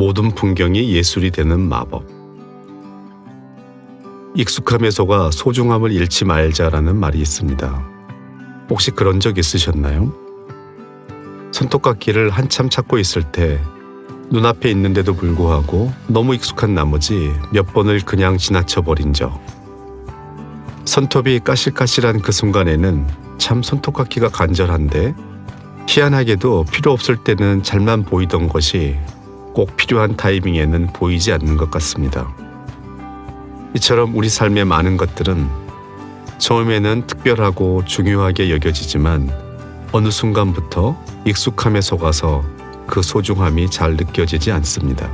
모든 풍경이 예술이 되는 마법. 익숙함에서가 소중함을 잃지 말자라는 말이 있습니다. 혹시 그런 적 있으셨나요? 손톱깎이를 한참 찾고 있을 때 눈앞에 있는데도 불구하고 너무 익숙한 나머지 몇 번을 그냥 지나쳐 버린 적. 손톱이 까실까실한 그 순간에는 참 손톱깎이가 간절한데 희한하게도 필요 없을 때는 잘만 보이던 것이 꼭 필요한 타이밍에는 보이지 않는 것 같습니다. 이처럼 우리 삶의 많은 것들은 처음에는 특별하고 중요하게 여겨지지만 어느 순간부터 익숙함에 속아서 그 소중함이 잘 느껴지지 않습니다.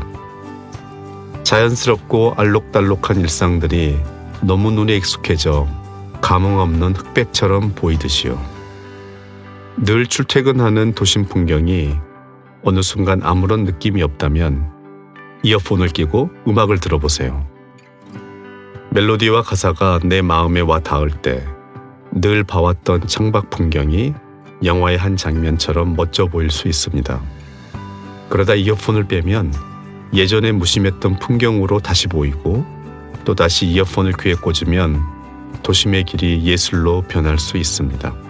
자연스럽고 알록달록한 일상들이 너무 눈에 익숙해져 감흥 없는 흑백처럼 보이듯이요. 늘 출퇴근하는 도심 풍경이 어느 순간 아무런 느낌이 없다면 이어폰을 끼고 음악을 들어보세요. 멜로디와 가사가 내 마음에 와 닿을 때 늘 봐왔던 창밖 풍경이 영화의 한 장면처럼 멋져 보일 수 있습니다. 그러다 이어폰을 빼면 예전에 무심했던 풍경으로 다시 보이고 또 다시 이어폰을 귀에 꽂으면 도심의 길이 예술로 변할 수 있습니다.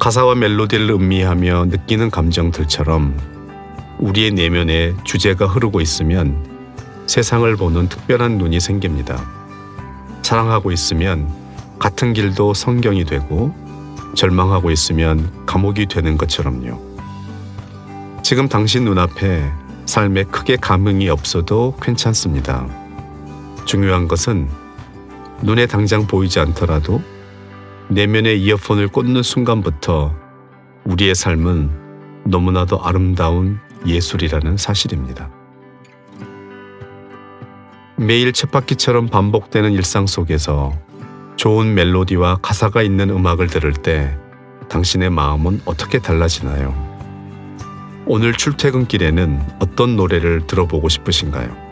가사와 멜로디를 음미하며 느끼는 감정들처럼 우리의 내면에 주제가 흐르고 있으면 세상을 보는 특별한 눈이 생깁니다. 사랑하고 있으면 같은 길도 성경이 되고 절망하고 있으면 감옥이 되는 것처럼요. 지금 당신 눈앞에 삶에 크게 감흥이 없어도 괜찮습니다. 중요한 것은 눈에 당장 보이지 않더라도 내면에 이어폰을 꽂는 순간부터 우리의 삶은 너무나도 아름다운 예술이라는 사실입니다. 매일 쳇바퀴처럼 반복되는 일상 속에서 좋은 멜로디와 가사가 있는 음악을 들을 때 당신의 마음은 어떻게 달라지나요? 오늘 출퇴근길에는 어떤 노래를 들어보고 싶으신가요?